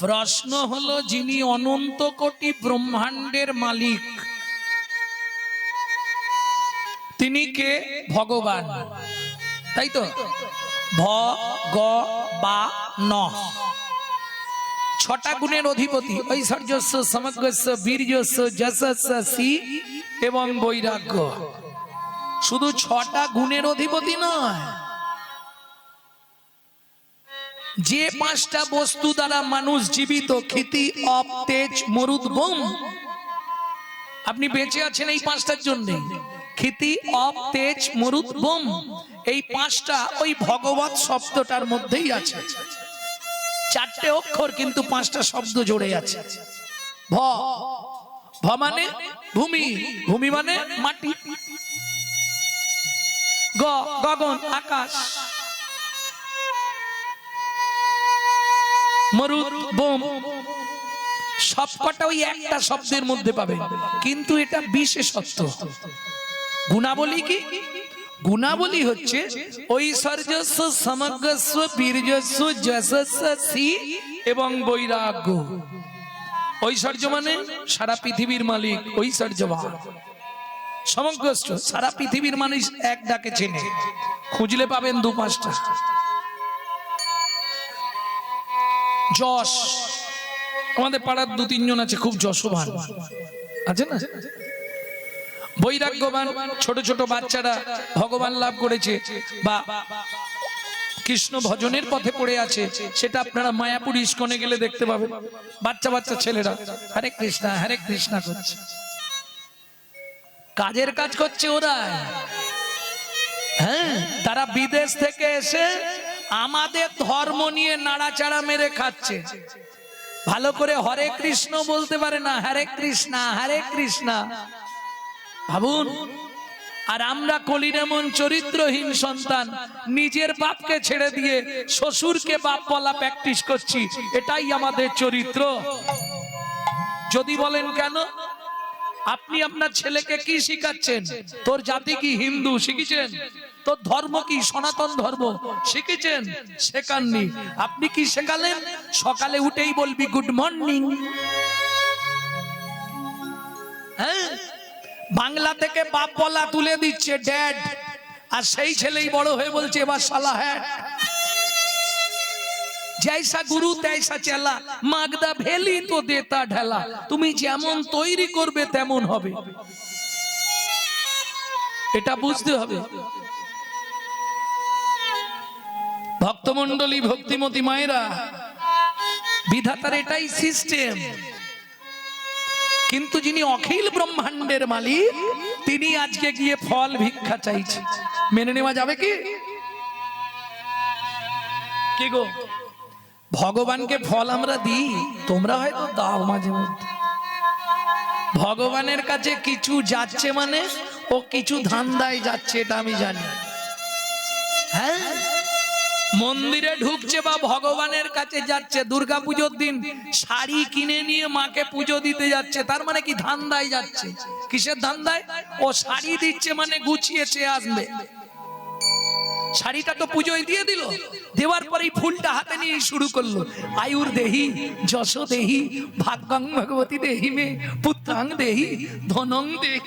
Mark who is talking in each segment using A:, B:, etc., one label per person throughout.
A: প্রশ্ন হলো যিনি অনন্ত কোটি ব্রহ্মাণ্ডের মালিক, তিনি কে? ভগবান। তাই তো? ভ, গ, বা, ন। ছটা গুণের অধিপতি, ঐশ্বর্যস্ব, সমগ্রস্ব, বীর্যস্ব, যশস্ব, সি এবং বৈরাগ্য। শুধু ছটা গুণের অধিপতি নয় যে পাঁচটা বস্তু দ্বারা মানুষ জীবিত খ্যাতি অপ, তেজ, মরুদ, বোম। আপনি বেঁচে আছেন এই পাঁচটার জন্য। খ্যাতি অপ, তেজ, মরুদ, বোম। এই পাঁচটা ওই ভগবত শব্দটার মধ্যেই আছে। চারটে অক্ষর কিন্তু পাঁচটা শব্দ জড়ে আছে। ভ। ভ মানে ভূমি ভূমি মানে মাটি। গ, গগন, আকাশ। মরুদ, বোম। সবকটা ওই একটা শব্দের মধ্যে পাবে। কিন্তু এটা বিশেষত্ব। গুণাবলী কি? গুণাবলী হচ্ছে ঐশ্বর্যস্ব সমগ্রস্ব, বীর্যস্ব, যশস্ব এবং বৈরাগ্য। ঐশ্বর্য মানে সারা পৃথিবীর মালিক, ঐশ্বর্যবান। সমগ্রস্ব সারা পৃথিবীর মানুষ এক ডাকে চেনে। খুঁজলে পাবেন দু পাঁচটা যশ আমাদের পাড়ার দু তিনজন আছে, খুব যশবান আছে না? বৈরাগ্যবান ছোট ছোট বাচ্চারা ভগবান লাভ করেছে বা কৃষ্ণ ভজনের পথে পড়ে আছে, সেটা আপনারা মায়াপুর ইস্কনে গেলে দেখতে পাবেন। বাচ্চা বাচ্চা ছেলেরা, হরে কৃষ্ণা হরে কৃষ্ণা করছে। কাজের কাজ করছে ওরা হ্যাঁ তারা বিদেশ থেকে এসে আমাদের ধর্ম নিয়ে নাড়াচাড়া মেরে খাচ্ছে। ভালো করে হরে কৃষ্ণ বলতে পারে না, হরে কৃষ্ণা হরে কৃষ্ণা। ভাবুন, আর আমরা কলির এমন চরিত্রহীন সন্তান, নিজের বাপকে ছেড়ে দিয়ে শ্বশুরকে বাপ বলা প্র্যাকটিস করছি, এটাই আমাদের চরিত্র। যদি বলেন কেন? আপনি আপনার ছেলেকে কি শিখাচ্ছেন? তোর জাতি কি হিন্দু? শিখেছেন? তোর ধর্ম কি সনাতন ধর্ম? শিখেছেন? শেখাননি। আপনি কি শেখালেন? সকালে উঠেই বলবি গুড মর্নিং হ্যাঁ? বাংলা থেকে বাপ বলা তুলে দিচ্ছে ড্যাড আর সেই ছেলেই বড় হয়ে বলছে, এবার সালা হ্যাঁ জৈসা গুরু তেসা চেলা মাগদা ভেলি তো দেতা ঢেলা তুমি যেমন তৈরি করবে তেমন হবে এটা বুঝতে হবে ভক্তমন্ডলী ভক্তিমতী মায়েরা বিধাতার এটাই সিস্টেম কিন্তু যিনি অখিল ব্রহ্মাণ্ডের মালিক তিনি আজকে গিয়ে ফল ভিক্ষা চাইছে মেনে নেওয়া যাবে কি কি গো ভগবানকে ফল আমরা দিই তোমরা হয়তো দাও মাঝে মধ্যে। ভগবানের কাছে কিছু যাচ্ছে মানে ও কিছু ধান্দায় যাচ্ছে এটা আমি জানি। হ্যাঁ? মন্দিরে ঢুকছে বা ভগবানের কাছে যাচ্ছে দুর্গা পুজোর দিন শাড়ি কিনে নিয়ে মাকে পুজো দিতে যাচ্ছে তার মানে কি ধান্দায় যাচ্ছে। কিসের ধান্দায়? ও শাড়ি দিচ্ছে মানে গুছিয়েছে আসবে। শাড়িটা তো পুজোয় দিয়ে দিল। দেওয়ার পরেই ফুলটা হাতে নিয়ে শুরু করল। আয়ুর দেহি, যশ দেহি, ভাগ্যাং ভগবতী দেহি মে, পুত্রাং দেহি, ধনং দেহি।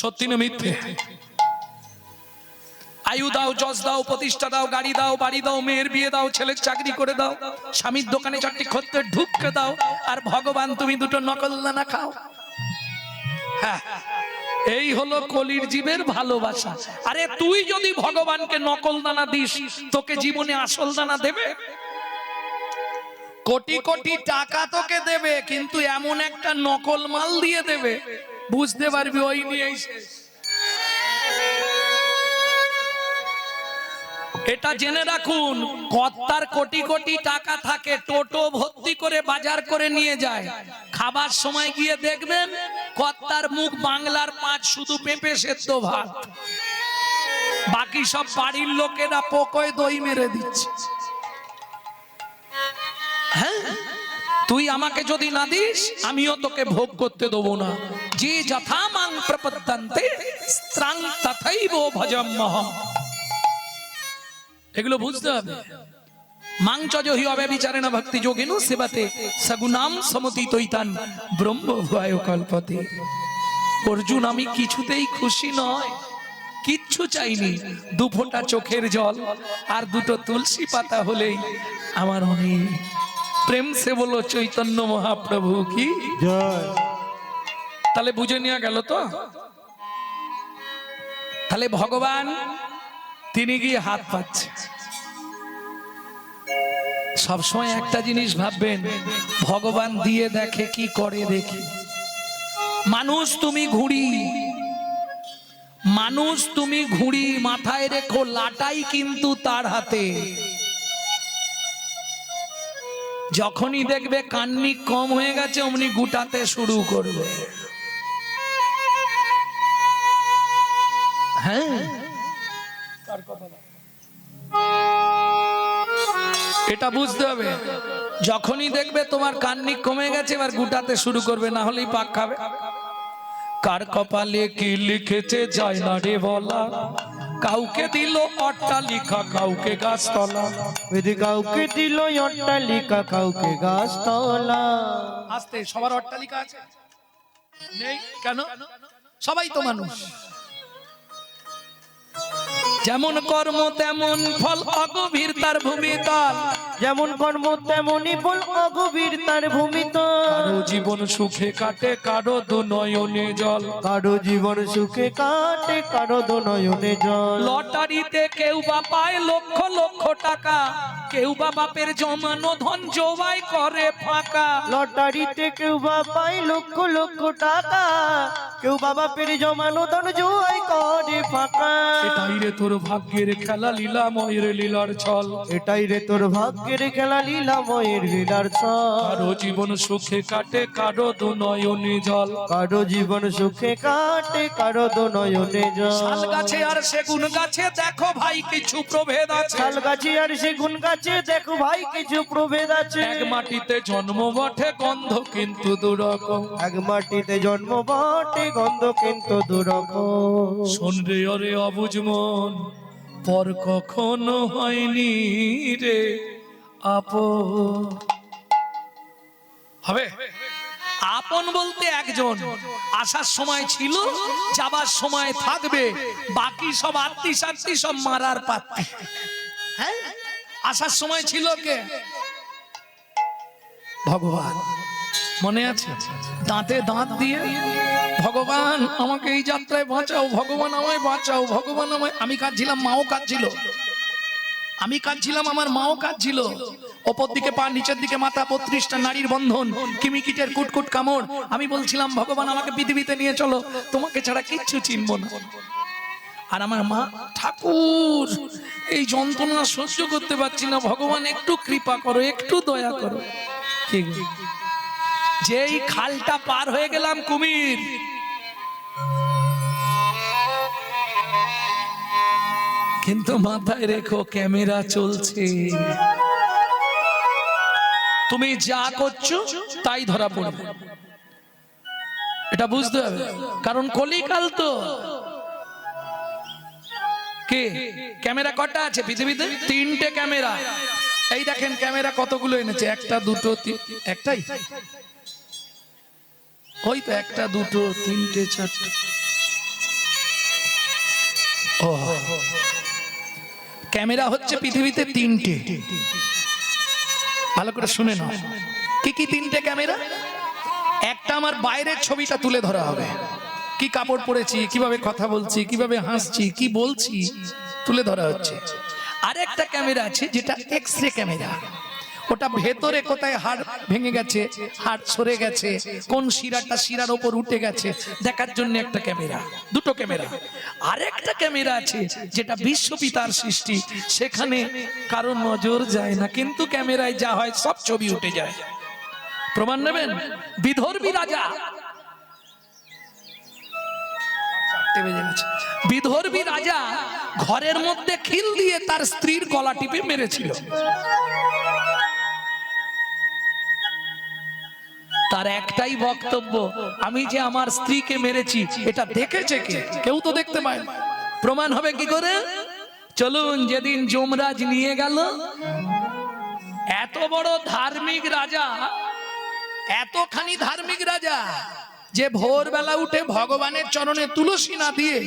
A: সত্যি না মিথ্যে? আয়ু দাও, যশ দাও, প্রতিষ্ঠা দাও, গাড়ি দাও, বাড়ি দাও, মেয়ের বিয়ে দাও, ছেলের চাকরি করে দাও, স্বামীর দোকানে চারটি খদ্দের ঢুককে দাও, আর ভগবান তুমি দুটো নকল দানা খাও। হ্যাঁ এই হলো কলির জীবের ভালোবাসা। আরে তুই যদি ভগবানকে নকল দানা দিস, তোকে জীবনে আসল দানা দেবে। কোটি কোটি টাকা তোকে দেবে, কিন্তু এমন একটা নকল মাল দিয়ে দেবে। বুঝতে পারবি, ওই নিয়েই শেষ। এটা জেনে রাখুন, কর্তার কোটি কোটি টাকা থাকে, টোটো ভর্তি করে বাজার করে নিয়ে যায়। খাবার সময় গিয়ে দেখবেন, কর্তার মুখ বাংলার পাঁচ শুধু পেঁপে সেদ্ধ ভাত। বাকি সব বাড়ির লোকেরা পোকয় দই মেরে দিচ্ছে। হ্যাঁ? তুই আমাকে যদি না দিস, আমিও তোকে ভোগ করতে দেবো না। যে যথা মাং প্রপদ্যন্তে, স্ত্রাং তথৈব ভজম্মহম। এগুলো বুঝতে হবে। মাংচ হি অব্যবিচারেণ ভক্তি যোগেন সেবাতে সগুনাম সমতি তৈতান ব্রহ্ম ভয় কল্পতে। অর্জুন আমি কিছুতেই খুশি নয় কিচ্ছু চাইনি দু ফোঁটা চোখের জল আর দুটো তুলসী পাতা হলেই আমার অনেক। প্রেম সে বলো চৈতন্য মহাপ্রভু কি?
B: জয়।
A: তাহলে বুঝে নেওয়া গেল তো? তাহলে ভগবান তিনি গিয়ে হাত পাচ্ছে? সবসময় একটা জিনিস ভাববেন, ভগবান দিয়ে দেখে কি করে দেখি। মানুষ তুমি ঘুড়ি, মানুষ তুমি ঘুড়ি, মাথায় রেখো লাটাই কিন্তু তার হাতে। যখনই দেখবে কান্নি কম হয়ে গেছে, অমনি গুটাতে শুরু করবে। হ্যাঁ? এটা বুঝতে হবে। যখনই দেখবে তোমার কান্নি কমে গেছে এবার গুটাতে শুরু করবে না হলেই পাক খাবে। কার কপালে কি লিখেছে যায় না রে বলা? কাউকে দিল অট্টালিকা কাউকে গাছতলা।
B: যদি কাউকে দিল অট্টালিকা কাউকে গাছতলা।
A: আস্তে সবার অট্টালিকা আছে? নেই? কেন? সবাই তো মানুষ। যেমন কর্ম তেমন ফল অগভীর তার ভূমিকাল
B: যেমন কর্ম তেমনই বল অগভীর তার ভূমিত
A: কারও জীবন সুখে কাটে কারও দু নয়নে জল।
B: কারও জীবন সুখে কাটে কারও দনয়নে জল।
A: লটারিতে কেউ বা পায় লক্ষ লক্ষ টাকা। কেউ বা বাপের জমানো ধন জোবাই করে ফাঁকা।
B: লটারিতে কেউ বা পায় লক্ষ লক্ষ টাকা। কেউ বাবা পেরে জমানো ধন জোয়াই করে ফাঁকা।
A: এটাই রে তোর ভাগ্যের খেলা লীলা ময়ের লীলার ছল।
B: এটাই রে তোর ভাগ্যের খেলা লীলাময়ের লীলার
A: কারও জীবন সুখে কাটে কারও দু নয়নে জল।
B: কারও জীবন সুখে কাটে কারও দনয়নে
A: শাল
B: জল
A: গাছে আর সেগুন গাছে দেখো ভাই কিছু প্রভেদ আছে।
B: শাল গাছে আর সেগুন গাছে দেখো ভাই কিছু প্রভেদ আছে।
A: এক মাটিতে জন্ম বটে গন্ধ কিন্তু দুরকম।
B: এক মাটিতে জন্ম বটে গন্ধ কিন্তু দুরকম।
A: শোন রে অরে অবুজ মন পর কখনো হয়নি রে। আপন। হবে? আপন বলতে একজন। আসার সময় ছিল, যাবার সময় থাকবে। বাকি সব আত্মি সাত্তি সব মারার পাত্তি হ্যাঁ? আসার সময় ছিল কে? ভগবান। মনে আছে? দাঁতে দাঁত দিয়ে, ভগবান আমাকে এই যাত্রায় বাঁচাও, ভগবান আমায় বাঁচাও, ভগবান আমায় আমি কাঁদছিলাম, মাও কাঁদছিল। আমি কাঁদছিলাম, আমার মাও কাঁদছিল। ওপর দিকে পা, নিচের দিকে মাথা, বত্রিশটা নারীর বন্ধন, কিমিকিটের কুটকুট কামড়। আমি বলছিলাম, ভগবান, আমাকে পৃথিবীতে নিয়ে চলো। তোমাকে ছাড়া কিচ্ছু চিনব না। আর আমার মা, ঠাকুর, এই যন্ত্রণা সহ্য করতে পারছি না। ভগবান, একটু কৃপা করো, একটু দয়া করো। যেই খালটা পার হয়ে গেলাম কুমির কিন্তু মাথায় রেখো, ক্যামেরা চলছে। তুমি যা করছ, তাই ধরা পড়বে। এটা বুঝতে হবে। কারণ কলিকাল তো। কে? ক্যামেরা কটা আছে পৃথিবীতে? তিনটে ক্যামেরা। এই দেখেন ক্যামেরা কতগুলো এনেছে? একটা, দুটো একটাই? ওই তো একটা, দুটো, তিনটে, চারটে। ক্যামেরা হচ্ছে পৃথিবীতে তিনটে। ভালো করে শুনে নাও। কি কি তিনটে ক্যামেরা? একটা আমার বাইরের ছবিটা তুলে ধরা হবে। কি কাপড় পরেছি, কীভাবে কথা বলছি, কীভাবে হাসছি, কি বলছি, তুলে ধরা হচ্ছে। আরেকটা ক্যামেরা আছে যেটা এক্স রে ক্যামেরা। ওটা ভেতরে কোথায় হাড় ভেঙে গেছে? হাড় সরে গেছে। কোন শিরাটা শিরার ওপর উঠে গেছে? দেখার জন্য একটা ক্যামেরা, দুটো ক্যামেরা। আরেকটা ক্যামেরা আছে যেটা বিশ্বপিতার সৃষ্টি। সেখানে কারও নজর যায় না, কিন্তু ক্যামেরায় যা হয় সব ছবি উঠে যায়। প্রমাণ নেবেন? বিধর্মী রাজা। বিদর্ভী রাজা ঘরের মধ্যে খিল দিয়ে তার স্ত্রীর গলা টিপে মেরেছিল। তার একটাই বক্তব্য, আমি যে আমার স্ত্রীকে মেরেছি, এটা দেখেছে কে? কেউ তো দেখতে পায় প্রমাণ হবে কি করে? চলুন যেদিন যমরাজ নিয়ে গেল, এত বড় ধার্মিক রাজা, এতখানি ধার্মিক রাজা, যে ভোরবেলা উঠে ভগবানের চরণে তুলসী না দিয়ে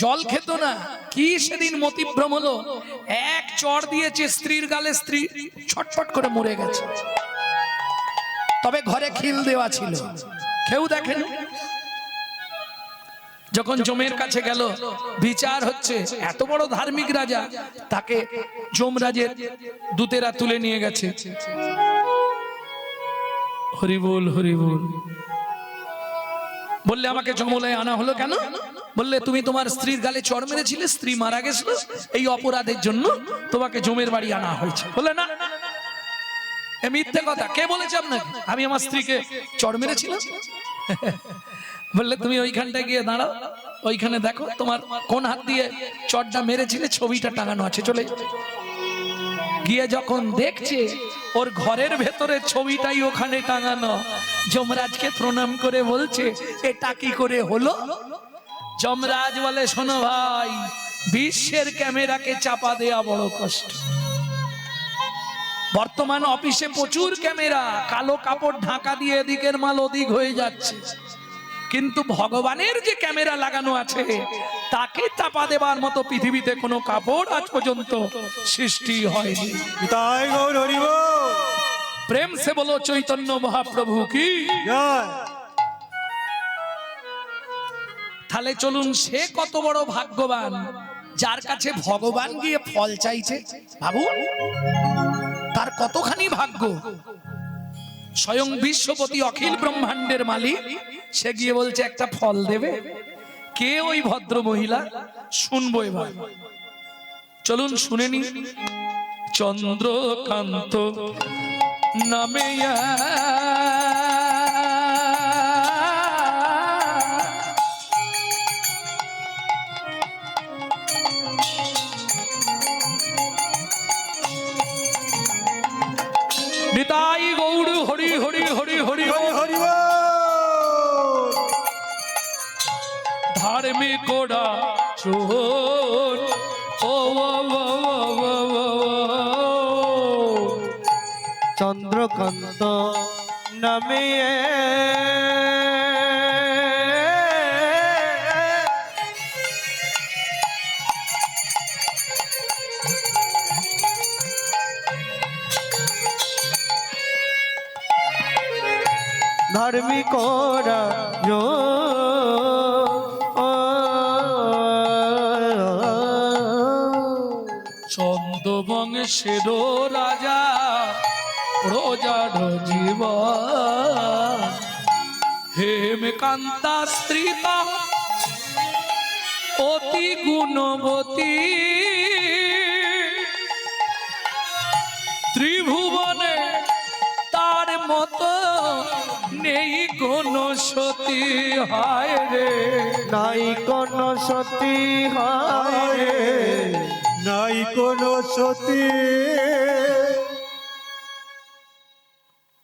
A: জল খেত না, কি সেদিন মতিভ্রম হলো? এক চর দিয়েছে স্ত্রীর গালে, স্ত্রী ছটফট করে মরে গেছে। তবে ঘরে খিল দেওয়া ছিল। কেউ দেখেন? যখন জমের কাছে গেল, বিচার হচ্ছে, এত বড় ধার্মিক রাজা, তাকে যমরাজের দূতেরা তুলে নিয়ে গেছে। হরিবোল হরিবোল বললে, আমাকে জমলায় আনা হলো কেন? বললে, তুমি তোমার স্ত্রীর গালে চড় মেরেছিলে, স্ত্রী মারা গেছিল, এই অপরাধের জন্য তোমাকে জমের বাড়ি আনা হয়েছে। বললে, না মিথ্যে কথা। কে বলেছে আপনাকে? আমি আমার স্ত্রীকে চড় মেরেছিলাম? বললে, তুমি ওইখানটায় গিয়ে দাঁড়াও। ওইখানে দেখো, তোমার কোন হাত দিয়ে চড়টা মেরেছিলে, ছবিটা টাঙানো আছে। চলে গিয়ে যখন দেখছে, ওর ঘরের ভেতরে ছবিটাই ওখানে টাঙানো। যমরাজকে প্রণাম করে বলছে, এটা কি করে হলো? যমরাজ বলে, শোনো ভাই, বিশ্বের ক্যামেরাকে চাপা দেয়া বড় কষ্ট। বর্তমান অফিসে প্রচুর ক্যামেরা কালো কাপড় ঢাকা দিয়ে এদিকের মাল ওদিক হয়ে যাচ্ছে। কিন্তু ভগবানের যে ক্যামেরা লাগানো আছে তাকে চাপা দেবার মতো পৃথিবীতে কোনো কাপড় আজ পর্যন্ত সৃষ্টি হয়নি। প্রেম সে বলো চৈতন্য মহাপ্রভু কি? তাহলে চলুন সে কত বড় ভাগ্যবান যার কাছে ভগবান গিয়ে ফল চাইছে। ভাবু তার কতখানি ভাগ্য? স্বয়ং বিশ্বপতি অখিল ব্রহ্মাণ্ডের মালিক, সে গিয়ে বলছে, একটা ফল দেবে। কে ওই ভদ্র মহিলা? শুনব এবার। চলুন, শুনে নি। চন্দ্রকান্ত নামে নিতাই গৌর হরি হরি হরি হরি
C: হরি হরিব
A: ধার্মিক চন্দ্রকান্ত চোর। ও ও, ও,
B: চন্দ্রকান্ত নামে ধার্মিক
A: চন্দ্রবংশের রাজা প্রজার জীব। হেমকান্তা স্ত্রীতা অতি গুণবতী। সতী হায় রে।
B: নাই কোন সতী হয়
C: নাই কোন সতী।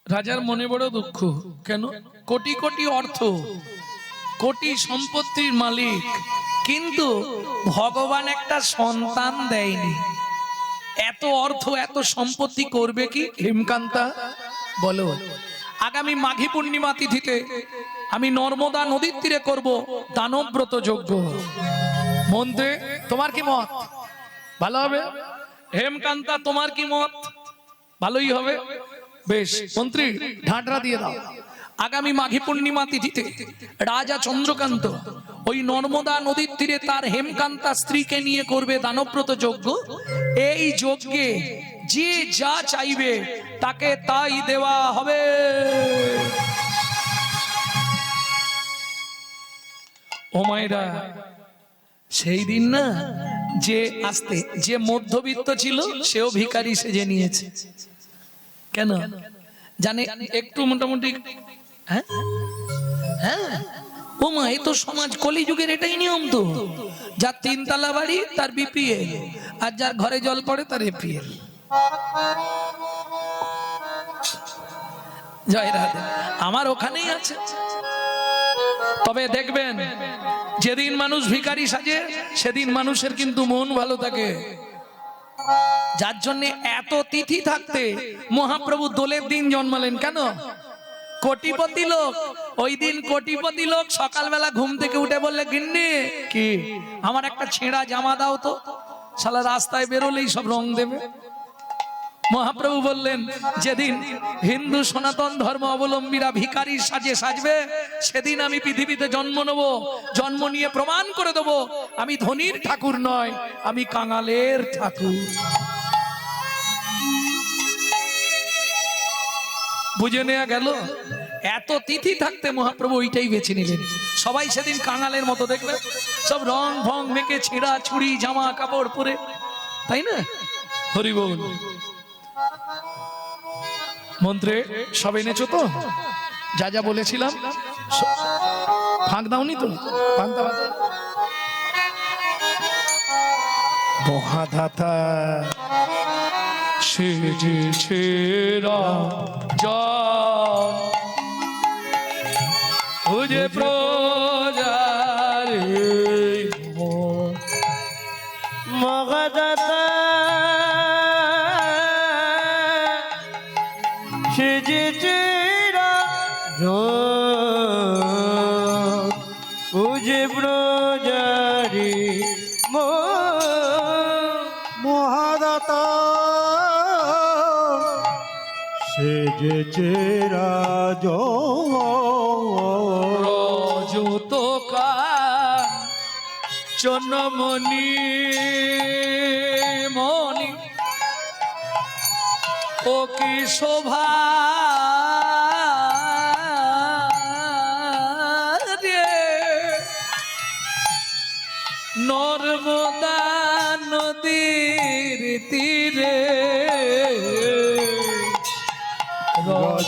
A: রাজার মনে বড় দুঃখ। কেন? কোটি কোটি অর্থ কোটি সম্পত্তির মালিক কিন্তু ভগবান একটা সন্তান দেয়নি। এত অর্থ এত সম্পত্তি করবে কি? হেমকান্তা বলো। আগামী মাঘী পূর্ণিমা তিথিতে আমি নর্মদা নদীর তীরে করব দানব্রত যজ্ঞ। মন্ত্রে, তোমার কি মত? ভালো হবে? হেমকান্তা, তোমার কি মত? ভালোই হবে। বেশ, মন্ত্রী, ঢাঁটরা দিয়ে দাও। আগামী মাঘী পূর্ণিমা তিথিতে রাজা চন্দ্রকান্ত ওই নর্মদা নদীর তীরে তার হেমকান্তা স্ত্রীকে নিয়ে করবে দানব্রত যজ্ঞ। এই যজ্ঞে যে যা চাইবে তাকে তাই দেওয়া হবে। ও মায়েরা সেই দিন না যে আসতে, যে মধ্যবিত্ত ছিল, সেও ভিখারি সেজে নিয়েছে। কেন? জানে একটু মোটামুটি হ্যাঁ? হ্যাঁ? ও মা এই তো সমাজ কলিযুগের এটাই নিয়ম তো। যার তিনতলা বাড়ি, তার বিপিএল, আর যার ঘরে জল পড়ে, তার এপিএল। জয় রাধে। আমার ওখানেই আছে। তবে দেখবেন যেদিন মানুষ ভিকারি সাজে সেদিন মানুষের কিন্তু মন ভালো থাকে। যার জন্য এত তিথি থাকতে মহাপ্রভু দোলের দিন জন্মালেন কেন? কোটিপতি লোক ওই দিন কোটিপতি লোক সকালবেলা ঘুম থেকে উঠে বললে গিন্নি কি? আমার একটা ছেঁড়া জামা দাও তো। শালা রাস্তায় বেরোলেই সব রং দেবে। মহাপ্রভু বললেন, যেদিন হিন্দু সনাতন ধর্ম অবলম্বীরা ভিখারি সাজে সাজবে, সেদিন আমি পৃথিবীতে জন্ম নেব, জন্ম নিয়ে প্রমাণ করে দেব, আমি ধনির ঠাকুর নয়, আমি কাঙালের ঠাকুর। বুঝে নেওয়া গেল? এত তিথি থাকতে মহাপ্রভু ওইটাই বেছে নিলেন। সবাই সেদিন কাঙালের মতো দেখবে। সব রং ভং মেকে ছেঁড়া, ছুরি, জামা, কাপড় পরে। তাই না? হরি বল মন্ত্রে সব এনেছো তো? যা যা বলেছিলাম। ফাঁক দাওনি তো পান্তা ভাত মহাধাতা সেজেছে বুঝে প্রজারে।
B: মগদাতা
C: মহাদাতা সেজেছে রাজ
A: রজত চনমণি মণি। ও কি শোভা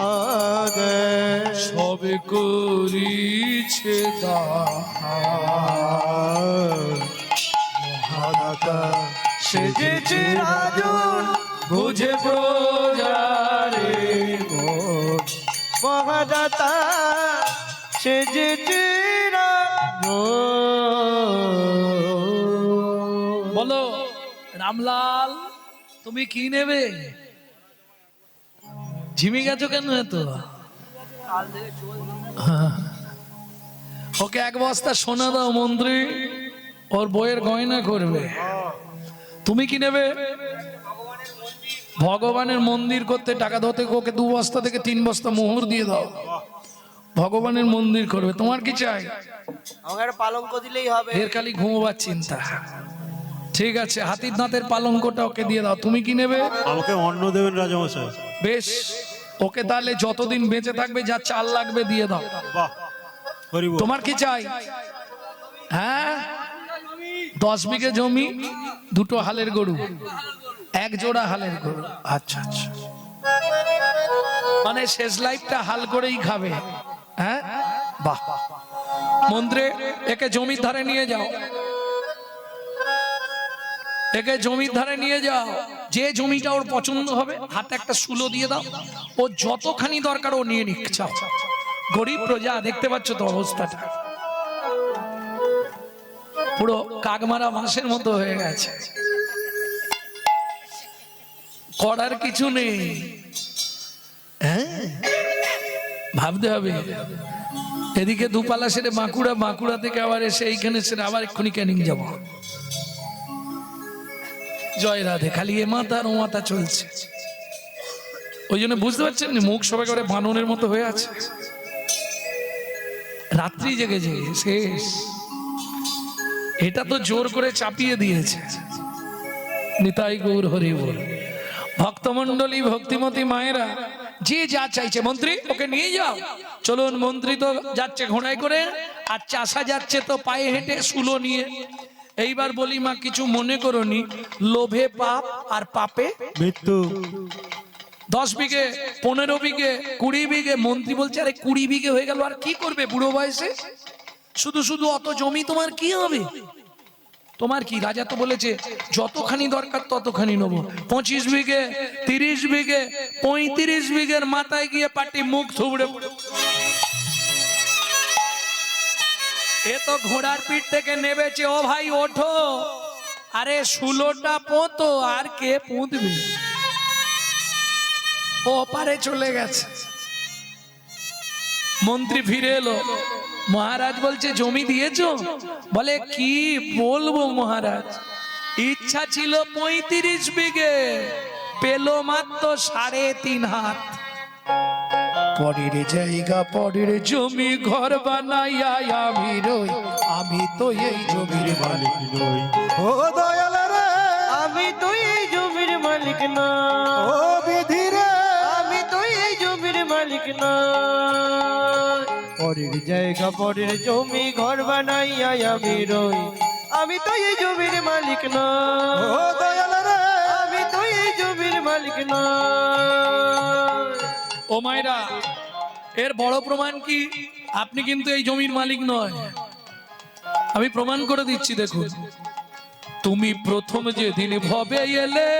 B: তাগে
A: সব করিছে
C: মহাদাতা
B: সেজেছে রাজন
A: বুঝে প্রজারে
B: মহাদাতা সেজেছে
A: বলো, রামলাল, তুমি কি নেবে? ঝিমি গেছো কেন এত? ওকে এক বস্তা সোনা দাও মন্ত্রী ওর বইয়ের গয়না করবে। তুমি কি নেবে? ভগবানের মন্দির করতে টাকা ধরতে ওকে দু বস্তা থেকে তিন বস্তা মোহর দিয়ে দাও। ভগবানের মন্দির করবে। তোমার কি চাই?
B: আমাকে পালঙ্ক দিলেই হবে।
A: এর খালি ঘুমোবার চিন্তা। ঠিক আছে হাতির দাঁতের পালঙ্কটা ওকে দিয়ে দাও। তুমি কি নেবে?
C: আমাকে অন্ন দেবেন রাজামশাই।
A: বেশ। ওকে তাহলে যতদিন বেঁচে থাকবে যা চাল লাগবে দিয়ে দাও। তোমার কি চাই? হ্যাঁ? দশ বিঘে জমি দুটো হালের গরু এক জোড়া হালের গরু। আচ্ছা আচ্ছা। মানে শেষ লাইফটা হাল করেই খাবে। হ্যাঁ? বাহ। মন্ত্রে একে জমির ধারে নিয়ে যাও। একে জমির ধারে নিয়ে যাও। যে জমিটা ওর পছন্দ হবে, হাতে একটা সুলো দিয়ে দাও। ও যতখানি দরকার ও নিয়ে নিক, চাও। গরিব প্রজা, দেখতে পাচ্ছ তো অবস্থাটা। পুরো কাকমারা মাসের মতো হয়ে গেছে। করার কিছু নেই। হ্যাঁ? ভাবতে হবে। এদিকে দুপালা সেরে বাঁকুড়া বাঁকুড়া থেকে আবার এসে এইখানে সেরে আবার এক্ষুনি ক্যানিং যাব। জয় রাধে, খালি এ মাথা আর মাথা চলছে। ওই জন্য বুঝতে পারছেন মুখ সবাই করে বানরের মতো হয়ে আছে। রাত্রি জেগে জেগে, শেষ। এটা তো জোর করে চাপিয়ে দিয়েছে। নিতাই গৌর হরি বল ভক্তমন্ডলী ভক্তিমতী মায়েরা, যে যা চাইছে, মন্ত্রী, ওকে নিয়ে যাও। চলুন, মন্ত্রী তো যাচ্ছে ঘোড়ায় করে, আর চাষা যাচ্ছে তো পায়ে হেঁটে, শুলো নিয়ে। এইবার বলি, মা, কিছু মনে করনি। লোভে পাপ আর পাপে
C: মৃত্যু।
A: দশ বিঘে, পনেরো বিঘে, কুড়ি বিঘে, মন্ত্রী বলছে, আরে, কুড়ি বিঘে হয়ে গেল, আর কি করবে বুড়ো বয়সে? শুধু শুধু অত জমি তোমার কি হবে? তোমার কি? রাজা তো বলেছে, যতখানি দরকার ততখানি নেব। পঁচিশ বিঘে, তিরিশ বিঘে, পঁয়ত্রিশ বিঘের মাথায় গিয়ে পাটি মুখ থুবড়ে এ তো ঘোড়ার পিঠ থেকে নেবেছে ও ভাই, ওঠো। আরে ষোলোটা পোতো, আর কে পুঁতবে? ও পারে চলে গেছে। মন্ত্রী ফিরে এলো। মহারাজ বলছে, জমি দিয়েছ? বলে, কি বলব মহারাজ? ইচ্ছা ছিল পঁয়ত্রিশ বিঘে, পেল মাত্র সাড়ে তিন হাত। পরের জায়গা পরের জমি ঘর বানাইয়া আমি রই। আমি তো এই জমির মালিক
C: নই।
B: ও দয়াল রে আমি তুই এই জমির মালিক না।
C: ও বিধি রে
B: আমি তুই এই জমির মালিক না। পরের জায়গা পরের জমি ঘর বানাইয়া আমি রই। আমি তো এই জমির মালিক না।
C: ও দয়াল রে
B: আমি তো এই জমির মালিক না।
A: ও মায়েরা, এর বড় প্রমাণ কি? আপনি কিন্তু এই জমির মালিক নয়। আমি প্রমাণ করে দিচ্ছি, দেখুন। তুমি প্রথম যেদিন ভবে এলে,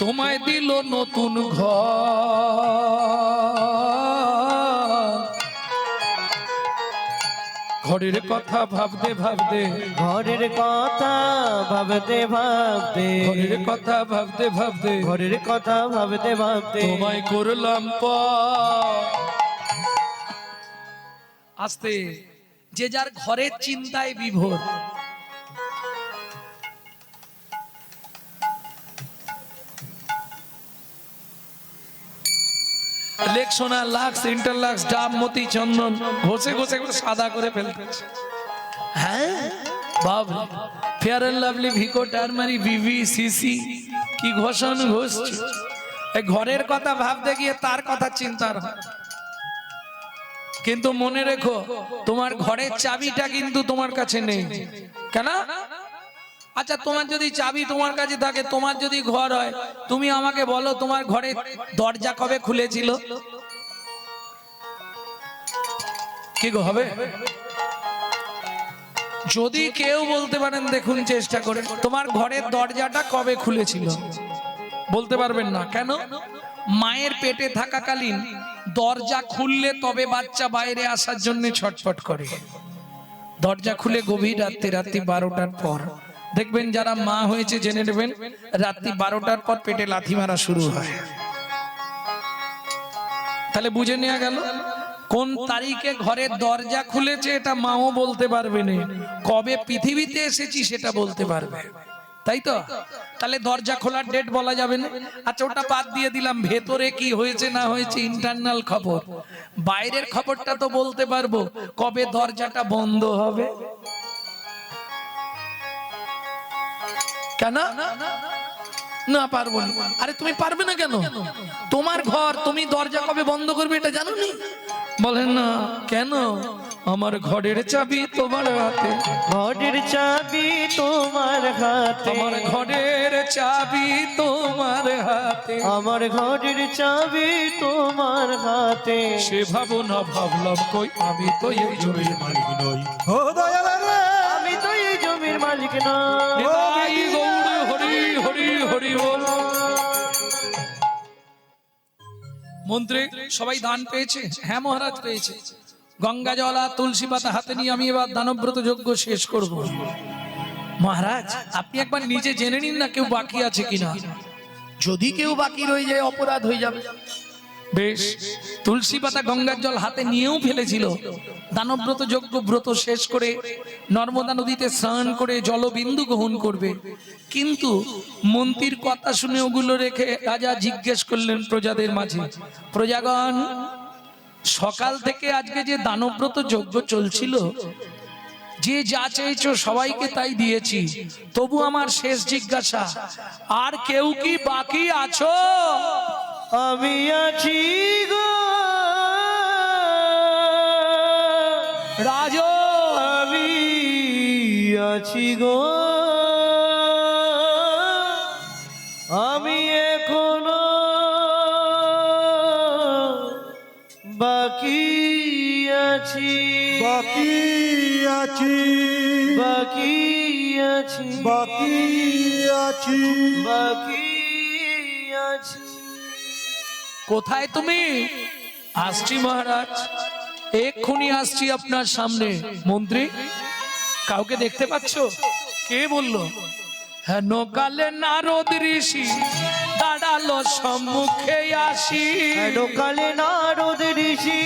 A: তোমায় দিল নতুন ঘর। ঘরের কথা ভাবতে ভাবতে
B: ঘরের কথা ভাবতে ভাবতে
A: ঘরের কথা ভাবতে ভাবতে
B: ঘরের কথা ভাবতে ভাবতে।
A: তোমায় করলাম প আস্তে যে যার ঘরের চিন্তায় বিভোর সোনা লাক্স ইন্টারলাক্স ডাব মতি চন্দন ঘষে ঘষে সাদা করে ফেলতেছে হ্যাঁ? বাব Fair and Lovely Vicco Turmeric BB CC কি ঘষণ এই ঘরের কথা ভাবতে গিয়ে তার কথা চিন্তার হয় কিন্তু মনে রেখো তোমার ঘরের চাবিটা কিন্তু তোমার কাছে নেই। কেন? আচ্ছা তোমার যদি চাবি তোমার কাছে থাকে তোমার যদি ঘর হয় তুমি আমাকে বলো তোমার ঘরে দরজা কবে খুলেছিল? কি গো হবে? যদি কেউ বলতে পারেন, দেখুন চেষ্টা করে, তোমার ঘরের দরজাটা কবে খুলেছিল? বলতে পারবেন না। কেন? মায়ের পেটে থাকাকালীন দরজা খুললে তবে বাচ্চা বাইরে আসার জন্য ছটফট করে। দরজা খুলে গভীর রাত্রি রাত্রি বারোটার পর। দেখবেন যারা মা হয়েছে, জেনে নেবেন, রাত্রি বারোটার পর পেটে লাথি মারা শুরু হয়। তাহলে বুঝে নেওয়া গেল? কোন তারিখে ঘরের দরজা খুলেছে এটা মাও বলতে পারবে না। কবে পৃথিবীতে এসেছি সেটা বলতে পারবে। তাই তো? তাহলে দরজা খোলার ডেট বলা যাবে না। আচ্ছা ওটা বাদ দিয়ে দিলাম, ভেতরে কি হয়েছে না হয়েছে ইন্টারনাল খবর। বাইরের খবরটা তো বলতে পারব, কবে দরজাটা বন্ধ হবে? কেন? না পারব না। আরে তুমি পারবে না কেন? তোমার ঘর, তুমি দরজা কবে বন্ধ করবে এটা জানো নি? বলেন না কেন? আমার ঘরের চাবি তোমার হাতে।
B: ঘরের চাবি তোমার হাতে।
A: আমার ঘরের চাবি তোমার হাতে।
B: আমার ঘরের চাবি তোমার হাতে।
A: সে ভাবনা ভাবলাম কই আমি তো এই জমির মালিক
C: নই। ও দয়াল
B: আমি তো এই জমির মালিক না
A: মন্ত্রী সবাই ধান পেয়েছে। হ্যাঁ মহারাজ পেয়েছে। গঙ্গা জলা তুলসী পাতা হাতে নিয়ে আমি এবার দানব্রত যজ্ঞ শেষ করব। মহারাজ, আপনি একবার নিজে জেনে নিন না কেউ বাকি আছে কিনা। যদি কেউ বাকি রয়ে যায়, অপরাধ হয়ে যাবে। বেশ, তুলসী পাতা গঙ্গার জল হাতে নিয়েও ফেলেছিল। দানব্রত যজ্ঞ ব্রত শেষ করে নর্মদা নদীতে স্নান করে জলবিন্দু গ্রহণ করবে। কিন্তু মন্ত্রীর কথা শুনে ওগুলো রেখে রাজা জিজ্ঞেস করলেন প্রজাদের মাঝে, প্রজাগণ, সকাল থেকে আজকে যে দানব্রত যজ্ঞ চলছিল, যে যা চেয়েছো সবাইকে তাই দিয়েছি। তবু আমার শেষ জিজ্ঞাসা, আর কেউ কি বাকি আছো?
B: আমি আছি গো।
A: রাজ।
B: আমি আছি গো। আমি এখনও বাকি আছি।
C: বাকি আছি।
B: বাকি আছি।
C: বাকি আছি।
B: বাকি
A: কোথায় তুমি? আসছি মহারাজ। এক্ষুনি আসছি আপনার সামনে। মন্ত্রী কাউকে দেখতে পাচ্ছ? কে বলল? হ্যাঁ নকালে নারদ ঋষি দাঁড়াল সম্মুখে আসি।
B: কালে নারদ ঋষি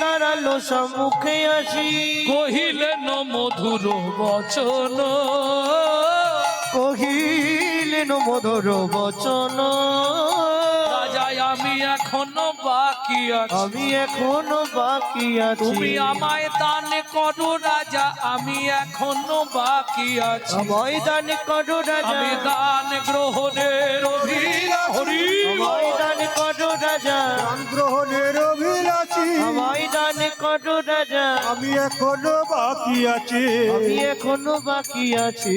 B: দাঁড়াল সম্মুখে আসি।
A: কহিলেন মধুর বচন।
B: কহিলেন মধুর বচন।
A: আমি এখনও বাকি আছি।
B: আমি এখনও বাকি আছি।
A: তুমি আমায় দান করো রাজা আমি এখনও বাকি আছি।
B: আমায় দান করো রাজা।
A: আমি দান গ্রহণের অভিলা হরি
B: আমায় দান করো রাজা।
C: দান গ্রহণের অভিলাষী।
B: আমায় দান করো রাজা।
C: আমি এখনও বাকি আছি।
B: আমি এখনও বাকি আছি।